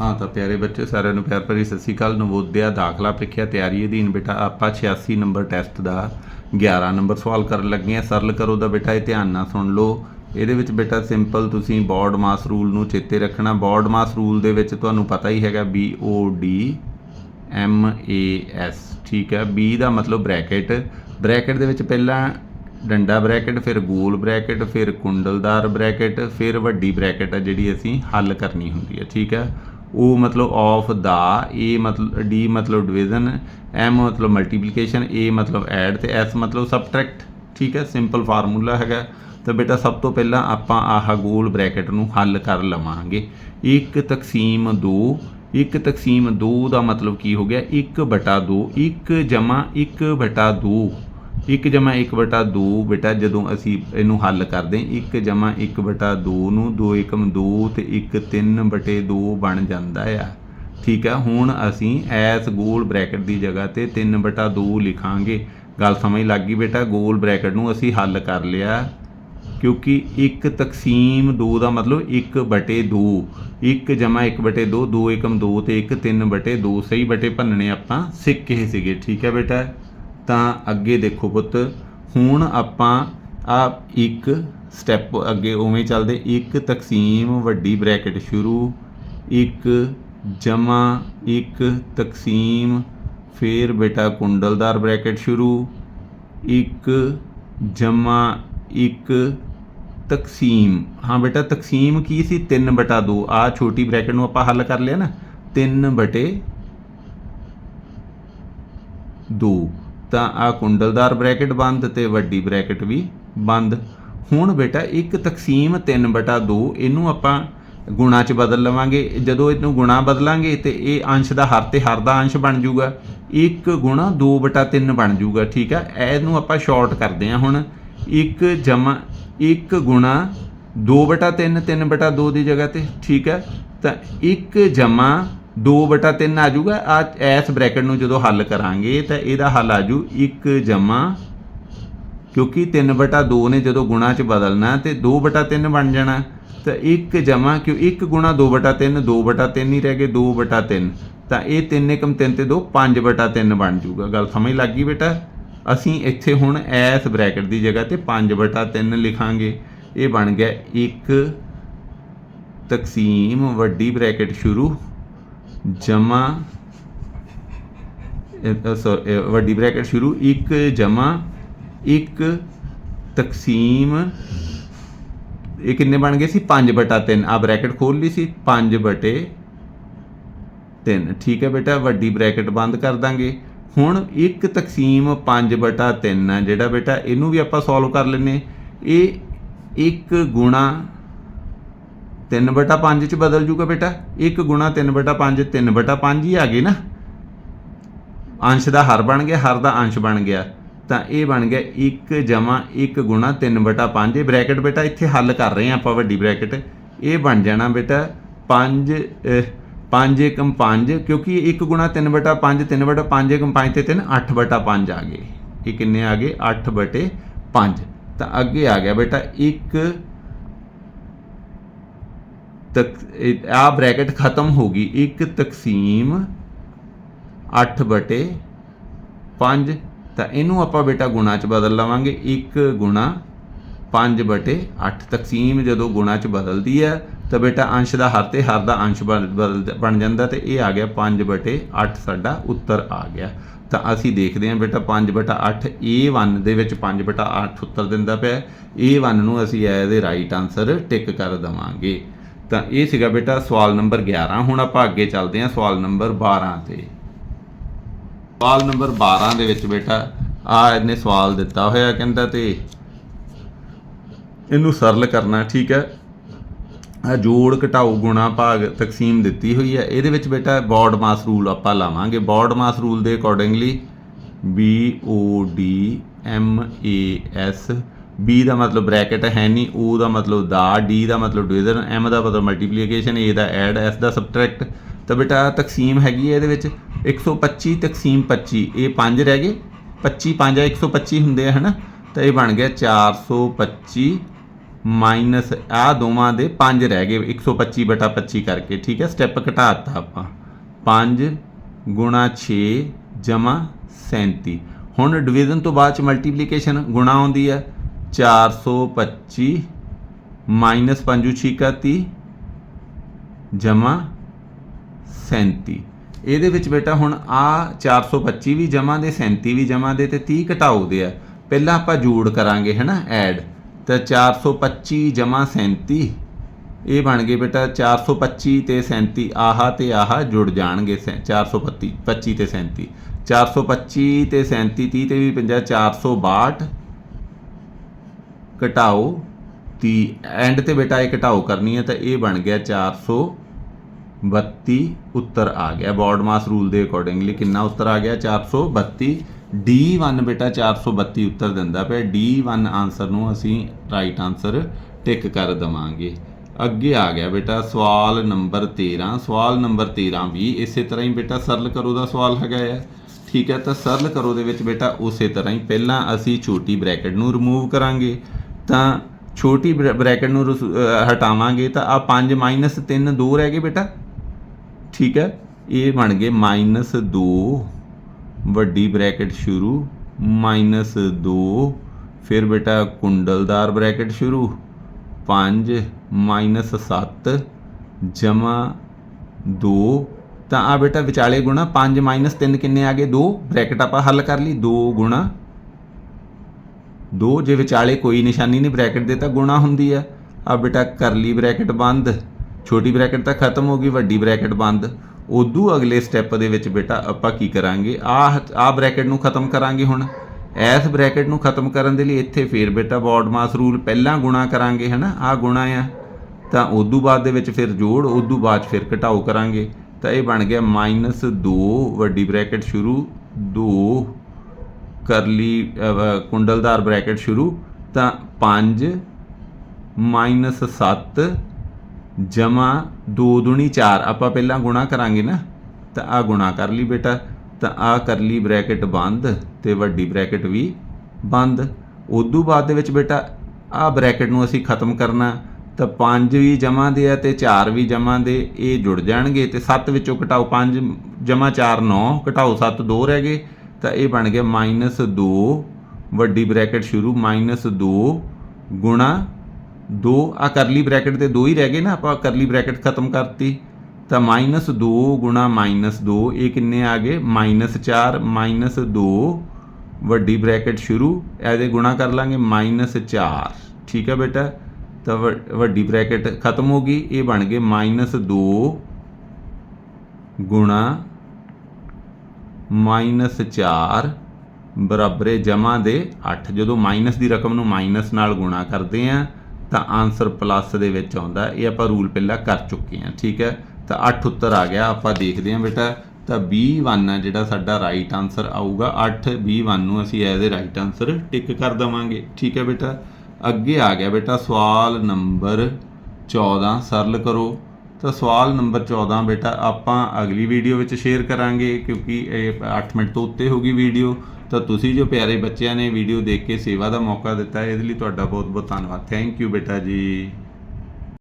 ਹਾਂ ਤਾਂ ਪਿਆਰੇ ਬੱਚੇ, ਸਾਰਿਆਂ ਨੂੰ ਪਿਆਰ ਭਰੀ ਸਤਿ ਸ਼੍ਰੀ ਅਕਾਲ। ਨਵੋਦਿਆ ਦਾਖਲਾ ਪ੍ਰੀਖਿਆ ਤਿਆਰੀ ਅਧੀਨ ਬੇਟਾ, ਆਪਾਂ 86 ਨੰਬਰ ਟੈਸਟ ਦਾ 11 ਨੰਬਰ ਸਵਾਲ ਕਰਨ ਲੱਗੇ ਆ ਸਰਲ ਕਰੋ ਦਾ ਬੇਟਾ, ਇਹ ਧਿਆਨ ਨਾਲ ਸੁਣ ਲਓ। ਇਹਦੇ ਵਿੱਚ ਬੇਟਾ, ਸਿੰਪਲ ਤੁਸੀਂ ਬੋਰਡ ਮਾਸ ਰੂਲ ਨੂੰ ਚੇਤੇ ਰੱਖਣਾ। ਬੋਰਡ ਮਾਸ ਰੂਲ ਦੇ ਵਿੱਚ ਤੁਹਾਨੂੰ ਪਤਾ ਹੀ ਹੈਗਾ B, O, D, M, A, S, ਠੀਕ ਹੈ। B ਦਾ ਮਤਲਬ ਬ੍ਰੈਕਟ। ਬ੍ਰੈਕਟ ਦੇ ਵਿੱਚ ਪਹਿਲਾਂ ਡੰਡਾ ਬ੍ਰੈਕਟ, ਫਿਰ ਗੋਲ ਬ੍ਰੈਕਟ, ਫਿਰ ਕੁੰਡਲਦਾਰ ਬ੍ਰੈਕਟ, ਫਿਰ ਵੱਡੀ ਬ੍ਰੈਕਟ ਆ ਜਿਹੜੀ ਅਸੀਂ ਹੱਲ ਕਰਨੀ ਹੁੰਦੀ ਹੈ, ਠੀਕ ਹੈ। ਉਹ ਮਤਲਬ ਆਫ ਦਾ, A ਮਤਲਬ, D ਮਤਲਬ ਡਿਵੀਜ਼ਨ M ਮਤਲਬ ਮਲਟੀਪਲੀਕੇਸ਼ਨ A ਮਤਲਬ ਐਡ ਤੇ S ਮਤਲਬ ਸਬਟ੍ਰੈਕਟ ਠੀਕ ਹੈ ਸਿੰਪਲ ਫਾਰਮੂਲਾ ਹੈਗਾ। ਤਾਂ ਬੇਟਾ, ਸਭ ਤੋਂ ਪਹਿਲਾਂ ਆਪਾਂ ਆਹ ਗੋਲ ਬ੍ਰੈਕਟ ਨੂੰ ਹੱਲ ਕਰ ਲਵਾਂਗੇ। 1 ਤਕਸੀਮ 2 1 ਤਕਸੀਮ 2 ਦਾ ਮਤਲਬ ਕੀ ਹੋ ਗਿਆ? 1 ਬਟਾ 2 1 ਜਮਾ 1 ਬਟਾ 2 1 ਜਮਾ 1 ਬਟਾ 2 ਬੇਟਾ, ਜਦੋਂ ਅਸੀਂ ਇਹਨੂੰ ਹੱਲ ਕਰਦੇ ਹਾਂ 1 ਜਮਾ 1 ਬਟਾ 2 ਨੂੰ 2 ਏਕਮ 2 ਤੇ 1 3 ਬਟੇ 2 ਬਣ ਜਾਂਦਾ ਆ। ਠੀਕ ਆ? ਹੁਣ ਅਸੀਂ ਐਸ ਗੋਲ ਬ੍ਰੈਕਟ ਦੀ ਜਗ੍ਹਾ ਤੇ 3 ਬਟਾ 2 ਲਿਖਾਂਗੇ। ਗੱਲ ਸਮਝ ਲੱਗ ਗਈ ਬੇਟਾ? ਗੋਲ ਬ੍ਰੈਕਟ ਨੂੰ ਅਸੀਂ ਹੱਲ ਕਰ ਲਿਆ। ਕਿਉਂਕਿ 1 ਤਕਸੀਮ 2 ਦਾ ਮਤਲਬ 1 ਬਟੇ 2 1 ਜਮਾ 1 ਬਟੇ 2 2 ਏਕਮ 2 ਤੇ 1 3 ਬਟੇ 2 ਸਹੀ ਬਟੇ ਭੰਨਣੇ ਆਪਾਂ ਸਿੱਖ ਸਿੱਖੇ ਸੀਗੇ। ਠੀਕ ਹੈ ਬੇਟਾ? ਤਾਂ ਅੱਗੇ ਦੇਖੋ ਪੁੱਤ, ਹੁਣ ਆਪਾਂ ਆ ਇੱਕ ਸਟੈਪ ਅੱਗੇ ਉਵੇਂ ਚੱਲਦੇ, ਇੱਕ ਤਕਸੀਮ ਵੱਡੀ ਬ੍ਰੈਕਟ ਸ਼ੁਰੂ, ਇੱਕ ਜਮਾ, ਇੱਕ ਤਕਸੀਮ, ਫਿਰ ਬੇਟਾ ਕੁੰਡਲਦਾਰ ਬ੍ਰੈਕਟ ਸ਼ੁਰੂ, ਇੱਕ ਜਮਾ, ਇੱਕ ਤਕਸੀਮ। ਹਾਂ ਬੇਟਾ, ਤਕਸੀਮ ਕੀ ਸੀ? 3 ਬਟਾ 2 ਆ ਛੋਟੀ ਬ੍ਰੈਕਟ ਨੂੰ ਆਪਾਂ ਹੱਲ ਕਰ ਲਿਆ ਨਾ। 3 ਬਟੇ 2 ਤਾਂ ਆ ਕੁੰਡਲਦਾਰ ਬ੍ਰੈਕਟ ਬੰਦ ਤੇ ਵੱਡੀ ਬ੍ਰੈਕਟ ਵੀ ਬੰਦ। ਹੁਣ ਬੇਟਾ, ਇੱਕ ਤਕਸੀਮ 3 ਬਟਾ 2 ਇਹਨੂੰ ਆਪਾਂ ਗੁਣਾ ਚ ਬਦਲ ਲਵਾਂਗੇ। ਜਦੋਂ ਇਹਨੂੰ ਗੁਣਾ ਬਦਲਾਂਗੇ ਤੇ ਇਹ ਅੰਸ਼ ਦਾ ਹਰ ਤੇ ਹਰ ਦਾ ਅੰਸ਼ ਬਣ ਜਾਊਗਾ 1 ਗੁਣਾ 2 ਬਟਾ 3 ਬਣ ਜਾਊਗਾ ਠੀਕ ਆ? ਇਹਨੂੰ ਆਪਾਂ ਸ਼ਾਰਟ ਕਰਦੇ ਹਾਂ ਹੁਣ। 1 ਜਮਾ 1 ਗੁਣਾ 2 ਬਟਾ 3 3 ਬਟਾ 2 ਦੀ ਜਗ੍ਹਾ ਤੇ, ਠੀਕ ਹੈ ਤਾਂ 1 ਜਮਾ 2 ਬਟਾ 3 ਆ ਜਾਊਗਾ। ਆ ਐਸ ਬ੍ਰੈਕਟ ਨੂੰ ਜਦੋਂ ਹੱਲ ਕਰਾਂਗੇ ਤਾਂ ਇਹਦਾ ਹੱਲ ਆ ਜੂ 1 ਜਮਾ, ਕਿਉਂਕਿ 3 ਬਟਾ 2 ਨੇ ਜਦੋਂ ਗੁਣਾ ਚ ਬਦਲਣਾ ਤੇ 2 ਬਟਾ 3 ਬਣ ਜਾਣਾ। ਤਾਂ 1 ਜਮਾ, ਕਿਉਂ 1 ਗੁਣਾ 2 ਬਟਾ 3 2 ਬਟਾ 3 ਹੀ ਰਹਿ ਗਏ 2 ਬਟਾ 3 ਤਾਂ ਇਹ 3 ਏਕਮ 3 ਤੇ 2 5 ਬਟਾ 3 ਬਣ ਜਾਊਗਾ। ਗੱਲ ਸਮਝ ਲੱਗ ਗਈ ਬੇਟਾ? ਅਸੀਂ ਇੱਥੇ ਹੁਣ ਐਸ ਬ੍ਰੈਕਟ ਦੀ ਜਗ੍ਹਾ ਤੇ 5 ਬਟਾ 3 ਲਿਖਾਂਗੇ। ਇਹ ਬਣ ਗਿਆ 1 ਤਕਸੀਮ ਵੱਡੀ ਬ੍ਰੈਕਟ ਸ਼ੁਰੂ। ਜਮਾ ਸੌਰੀ ਵੱਡੀ ਬ੍ਰੈਕਟ ਸ਼ੁਰੂ 1 ਜਮਾ 1 ਤਕਸੀਮ। ਇਹ ਕਿੰਨੇ ਬਣ ਗਏ ਸੀ? 5 ਬਟਾ 3 ਆ ਬ੍ਰੈਕਟ ਖੋਲ ਲਈ ਸੀ 5 ਬਟੇ 3 ਠੀਕ ਹੈ ਬੇਟਾ, ਵੱਡੀ ਬ੍ਰੈਕਟ ਬੰਦ ਕਰ ਦਾਂਗੇ। ਹੁਣ 1 ਤਕਸੀਮ 5 ਬਟਾ 3 ਹੈ। ਜਿਹੜਾ ਬੇਟਾ, ਇਹਨੂੰ ਵੀ ਆਪਾਂ ਸੋਲਵ ਕਰ ਲੈਨੇ ਇਹ 1 ਗੁਣਾ 3 ਬਟਾ 5 ਚ ਬਦਲ ਜੂਗਾ ਬੇਟਾ। 1 ਗੁਣਾ 3 ਬਟਾ 5 3 ਬਟਾ 5 ਹੀ ਆ ਗਏ ਨਾ। ਅੰਸ਼ ਦਾ ਹਰ ਬਣ ਗਿਆ, ਹਰ ਦਾ ਅੰਸ਼ ਬਣ ਗਿਆ। ਤਾਂ ਇਹ ਬਣ ਗਿਆ 1 ਜਮਾ 1 ਗੁਣਾ 3 ਬਟਾ 5 ਇਹ ਬ੍ਰੈਕਟ ਬੇਟਾ ਇੱਥੇ ਹੱਲ ਕਰ ਰਹੇ ਹਾਂ ਆਪਾਂ ਵੱਡੀ ਬ੍ਰੈਕਟ। ਇਹ ਬਣ ਜਾਣਾ ਬੇਟਾ 5 5 ਏਕਮ 5 ਕਿਉਂਕਿ 1 ਗੁਣਾ 3 ਬਟਾ 5 3 ਬਟਾ 5 ਏਕਮ 5 ਤੇ 3 8 ਬਟਾ 5 ਆ ਗਏ। ਇਹ ਕਿੰਨੇ ਆ ਗਏ? 8 ਬਟੇ 5 ਤਾਂ ਅੱਗੇ ਆ ਗਿਆ ਬੇਟਾ 1 ਤਕ ਆ ਬ੍ਰੈਕਟ ਖਤਮ ਹੋ ਗਈ। 1 ਤਕਸੀਮ 8 ਬਟੇ 5 ਤਾਂ ਇਹਨੂੰ ਆਪਾਂ ਬੇਟਾ ਗੁਣਾ ਚ ਬਦਲ ਲਵਾਂਗੇ। 1 ਗੁਣਾ 5 ਬਟੇ 8 ਤਕਸੀਮ ਜਦੋਂ ਗੁਣਾ ਚ ਬਦਲਦੀ ਹੈ, ਤਾਂ ਬੇਟਾ ਅੰਸ਼ ਦਾ ਹਰ ਤੇ ਹਰ ਦਾ ਅੰਸ਼ ਬਣ, ਬਦਲ- ਬਣ ਜਾਂਦਾ ਤੇ ਇਹ ਆ ਗਿਆ 5 ਬਟੇ 8 ਸਾਡਾ ਉੱਤਰ ਆ ਗਿਆ। ਤਾਂ ਅਸੀਂ ਦੇਖਦੇ ਹਾਂ ਬੇਟਾ 5 ਬਟਾ 8 A1 ਦੇ ਵਿੱਚ 5 ਬਟਾ 8 ਉੱਤਰ ਦਿੰਦਾ ਪਿਆ। A1 ਨੂੰ ਅਸੀਂ ਐਜ਼ ਇਹਦੇ ਰਾਈਟ ਆਨਸਰ ਟਿਕ ਕਰ ਦਵਾਂਗੇ। ਤਾਂ ਇਹ ਸੀਗਾ ਬੇਟਾ ਸਵਾਲ ਨੰਬਰ 11 ਹੁਣ ਆਪਾਂ ਅੱਗੇ ਚੱਲਦੇ ਹਾਂ ਸਵਾਲ ਨੰਬਰ 12 ਤੇ। ਸਵਾਲ ਨੰਬਰ 12 ਦੇ ਵਿੱਚ ਬੇਟਾ ਆ ਇਹਨੇ ਸਵਾਲ ਦਿੱਤਾ ਹੋਇਆ ਕਹਿੰਦਾ ਤੇ ਇਹਨੂੰ ਸਰਲ ਕਰਨਾ, ਠੀਕ ਹੈ? ਆ ਜੋੜ ਘਟਾਓ ਗੁਣਾ ਭਾਗ ਤਕਸੀਮ ਦਿੱਤੀ ਹੋਈ ਹੈ। ਇਹਦੇ ਵਿੱਚ ਬੇਟਾ ਬੋਰਡ ਮਾਸ ਰੂਲ ਆਪਾਂ ਲਾਵਾਂਗੇ। ਬੋਰਡ ਮਾਸ ਰੂਲ ਦੇ accordingly B O D M A S B ਦਾ ਮਤਲਬ ਬ੍ਰੈਕਟ ਹੈ ਨਹੀਂ ਓ ਦਾ ਮਤਲਬ ਦਾ ਡੀ ਦਾ ਮਤਲਬ ਡਿਵੀਜ਼ਨ, M ਦਾ ਮਤਲਬ ਮਲਟੀਪਲੀਕੇਸ਼ਨ ਏ ਦਾ ਐਡ S ਦਾ ਸਬਟ੍ਰੈਕਟ ਤਾਂ ਬੇਟਾ, ਤਕਸੀਮ ਹੈਗੀ ਹੈ ਇਹਦੇ ਵਿੱਚ 125 ਤਕਸੀਮ 25 ਇਹ 5 ਰਹਿ ਗਏ। 25 5 125 ਹੁੰਦੇ ਆ, ਹਨਾ? ਤਾਂ ਇਹ ਬਣ ਗਿਆ 425 ਮਾਈਨਸ ਆ ਦੋਵਾਂ ਦੇ 5 ਰਹਿ ਗਏ। 125 ਬਟਾ 25 ਕਰਕੇ, ਠੀਕ ਹੈ? ਸਟੈਪ ਘਟਾਤਾ ਆਪਾਂ। 5 ਗੁਣਾ 6 ਜਮਾ 37 ਹੁਣ ਡਿਵੀਜ਼ਨ ਤੋਂ ਬਾਅਦ ਚ ਮਲਟੀਪਲੀਕੇਸ਼ਨ ਗੁਣਾ ਆਉਂਦੀ ਹੈ। 425 ਮਾਈਨਸ 5 ਛੀਕਾ 30 ਜਮਾ 37 ਇਹਦੇ ਵਿੱਚ ਬੇਟਾ ਹੁਣ ਆ 425 ਵੀ ਜਮਾ ਦੇ 37 ਵੀ ਜਮਾ ਦੇ ਤੇ 30 ਘਟਾਓ ਦੇ ਆ ਪਹਿਲਾਂ ਆਪਾਂ ਜੋੜ ਕਰਾਂਗੇ ਹੈਨਾ ਐਡ ਤਾਂ 425 ਜਮਾ 37 ਇਹ ਬਣ ਗਏ ਬੇਟਾ 425 ਤੇ 37 ਆਹਾ ਤੇ ਆਹਾ ਜੁੜ ਜਾਣਗੇ ਸੈ- 425 25 ਤੇ 37 425 ਤੇ 37 30 ਤੇ ਵੀ 50 462 ਘਟਾਓ 30 ਐਂਡ ਤੇ ਬੇਟਾ ਇਹ ਘਟਾਓ ਕਰਨੀ ਹੈ ਤਾਂ ਇਹ ਬਣ ਗਿਆ 432 ਉੱਤਰ ਆ ਗਿਆ। ਬॉर्ड ਮਾਸ ਰੂਲ ਦੇ ਅਕੋਰਡਿੰਗਲੀ ਕਿੰਨਾ ਉੱਤਰ ਆ ਗਿਆ? 432 D1 ਬੇਟਾ 432 ਉੱਤਰ ਦਿੰਦਾ ਪਿਆ। D1 ਆਨਸਰ ਨੂੰ ਅਸੀਂ ਰਾਈਟ ਆਨਸਰ ਟਿਕ ਕਰ ਦਵਾਂਗੇ। ਅੱਗੇ ਆ ਗਿਆ ਬੇਟਾ ਸਵਾਲ ਨੰਬਰ 13 ਸਵਾਲ ਨੰਬਰ 13 ਵੀ ਇਸੇ ਤਰ੍ਹਾਂ ਹੀ ਬੇਟਾ ਸਰਲ ਕਰੋ ਦਾ ਸਵਾਲ ਹੈਗਾ ਹੈ ਠੀਕ ਹੈ, ਤਾਂ ਸਰਲ ਕਰੋ ਦੇ ਵਿੱਚ ਬੇਟਾ ਉਸੇ ਤਰ੍ਹਾਂ ਹੀ। ਪਹਿਲਾਂ ਅਸੀਂ ਛੋਟੀ ਬ੍ਰੈਕਟ ਨੂੰ ਰਿਮੂਵ ਕਰਾਂਗੇ। ਤਾਂ ਛੋਟੀ ਬ੍ਰੈਕਟ ਨੂੰ ਰਸ- ਹਟਾਵਾਂਗੇ ਤਾਂ ਆ 5 3 2 ਰਹਿ ਗਏ ਬੇਟਾ। ਠੀਕ ਹੈ? ਇਹ ਬਣ ਗਏ -2 ਵੱਡੀ ਬ੍ਰੈਕਟ ਸ਼ੁਰੂ -2 ਫਿਰ ਬੇਟਾ ਕੁੰਡਲਦਾਰ ਬ੍ਰੈਕਟ ਸ਼ੁਰੂ 5 7 ਜਮਾ 2 ਤਾਂ ਆ ਬੇਟਾ ਵਿਚਾਲੇ ਗੁਣਾ 5 3 ਕਿੰਨੇ ਆ ਗਏ? 2 ਬ੍ਰੈਕਟ ਆਪਾਂ ਹੱਲ ਕਰ ਲਈ 2 ਗੁਣਾ 2 ਜੇ ਵਿਚਾਲੇ ਕੋਈ ਨਿਸ਼ਾਨੀ ਨਹੀਂ ਬ੍ਰੈਕਟ ਦੇ ਤਾਂ ਗੁਣਾ ਹੁੰਦੀ ਆ। ਆ ਬੇਟਾ ਕਰਲੀ ਬ੍ਰੈਕਟ ਬੰਦ। ਛੋਟੀ ਬ੍ਰੈਕਟ ਤਾਂ ਖਤਮ ਹੋ ਗਈ, ਵੱਡੀ ਬ੍ਰੈਕਟ ਬੰਦ। ਉਦੋਂ ਅਗਲੇ ਸਟੈਪ ਦੇ ਵਿੱਚ ਬੇਟਾ ਆਪਾਂ ਕੀ ਕਰਾਂਗੇ? ਆ ਆ ਬ੍ਰੈਕਟ ਨੂੰ ਖਤਮ ਕਰਾਂਗੇ ਹੁਣ। ਐਸ ਬ੍ਰੈਕਟ ਨੂੰ ਖਤਮ ਕਰਨ ਦੇ ਲਈ ਇੱਥੇ ਫੇਰ ਬੇਟਾ ਬੋਡਮਾਸ ਰੂਲ ਪਹਿਲਾਂ ਗੁਣਾ ਕਰਾਂਗੇ, ਹਨਾ? ਆ ਗੁਣਾ ਆ। ਤਾਂ ਉਦੋਂ ਬਾਅਦ ਦੇ ਵਿੱਚ ਫਿਰ ਜੋੜ, ਉਦੋਂ ਬਾਅਦ 'ਚ ਫਿਰ ਘਟਾਓ ਕਰਾਂਗੇ। ਤਾਂ ਇਹ ਬਣ ਗਿਆ -2 ਵੱਡੀ ਬ੍ਰੈਕਟ ਸ਼ੁਰੂ 2 ਕਰਲੀ ਕੁੰਡਲਦਾਰ ਬ੍ਰੈਕਟ ਸ਼ੁਰੂ, ਤਾਂ 5 7 ਜਮਾ 2 ਦੁਣੀ 4 ਆਪਾਂ ਪਹਿਲਾਂ ਗੁਣਾ ਕਰਾਂਗੇ ਨਾ, ਤਾਂ ਆ ਗੁਣਾ ਕਰ ਲਈ ਬੇਟਾ, ਤਾਂ ਆ ਕਰਲੀ ਬ੍ਰੈਕਟ ਬੰਦ ਤੇ ਵੱਡੀ ਬ੍ਰੈਕਟ ਵੀ ਬੰਦ। ਉਦੋਂ ਬਾਅਦ ਦੇ ਵਿੱਚ ਬੇਟਾ ਆ ਬ੍ਰੈਕਟ ਨੂੰ ਅਸੀਂ ਖਤਮ ਕਰਨਾ, ਤਾਂ 5 ਵੀ ਜਮਾ ਦੇ ਆ ਤੇ 4 ਵੀ ਜਮਾ ਦੇ, ਇਹ ਜੁੜ ਜਾਣਗੇ ਤੇ 7 ਵਿੱਚੋਂ ਘਟਾਓ 5 ਜਮਾ 4 9 ਘਟਾਓ 7 2 ਰਹਿ ਗਏ। ਤਾਂ ਇਹ ਬਣ ਗਿਆ -2 ਵੱਡੀ ਬ੍ਰੈਕਟ ਸ਼ੁਰੂ -2 ਗੁਣਾ 2 ਆ ਕਰਲੀ ਬ੍ਰੈਕਟ ਤੇ 2 ਹੀ ਰਹਿ ਗਏ ਨਾ, ਆਪਾਂ ਕਰਲੀ ਬ੍ਰੈਕਟ ਖਤਮ ਕਰਤੀ। ਤਾਂ -2 ਗੁਣਾ -2 ਇਹ ਕਿੰਨੇ ਆ ਗਏ? -4 -2 ਵੱਡੀ ਬ੍ਰੈਕਟ ਸ਼ੁਰੂ, ਇਹਦੇ ਗੁਣਾ ਕਰ ਲਾਂਗੇ -4 ਠੀਕ ਹੈ ਬੇਟਾ? ਤਾਂ ਵੱਡੀ ਬ੍ਰੈਕਟ ਖਤਮ ਹੋ ਗਈ, ਇਹ ਬਣ ਗਏ -2 ਗੁਣਾ -4 ਬਰਾਬਰ ਜਮਾ ਦੇ 8 ਜਦੋਂ ਮਾਈਨਸ ਦੀ ਰਕਮ ਨੂੰ ਮਾਈਨਸ ਨਾਲ ਗੁਣਾ ਕਰਦੇ ਆ, ਤਾਂ ਆਨਸਰ ਪਲੱਸ ਦੇ ਵਿੱਚ ਆਉਂਦਾ। ਇਹ ਆਪਾਂ ਰੂਲ ਪਹਿਲਾਂ ਕਰ ਚੁੱਕੇ ਆ, ਠੀਕ ਹੈ? ਤਾਂ 8 ਉੱਤਰ ਆ ਗਿਆ, ਆਪਾਂ ਦੇਖਦੇ ਆ ਬੇਟਾ। ਤਾਂ B1 ਆ ਜਿਹੜਾ ਸਾਡਾ ਰਾਈਟ ਆਨਸਰ ਆਊਗਾ। 8 B1 ਨੂੰ ਅਸੀਂ as a right answer tick ਕਰ ਦਵਾਂਗੇ, ਠੀਕ ਹੈ ਬੇਟਾ? ਅੱਗੇ ਆ ਗਿਆ ਬੇਟਾ ਸਵਾਲ ਨੰਬਰ 14 ਸਰਲ ਕਰੋ। ਤਾਂ ਸਵਾਲ ਨੰਬਰ 14 ਬੇਟਾ, ਆਪਾਂ ਅਗਲੀ ਵੀਡੀਓ ਵਿੱਚ ਸ਼ੇਅਰ ਕਰਾਂਗੇ, ਕਿਉਂਕਿ ਇਹ 8 ਮਿੰਟ ਤੋਂ ਉੱਤੇ ਹੋ ਗਈ ਵੀਡੀਓ ਤਾਂ ਤੁਸੀਂ ਜੋ ਪਿਆਰੇ ਬੱਚਿਆਂ ਨੇ ਵੀਡੀਓ ਦੇਖ ਕੇ ਸੇਵਾ ਦਾ ਮੌਕਾ ਦਿੱਤਾ, ਇਹਦੇ ਲਈ ਤੁਹਾਡਾ ਬਹੁਤ ਬਹੁਤ ਧੰਨਵਾਦ। ਥੈਂਕ ਯੂ ਬੇਟਾ ਜੀ।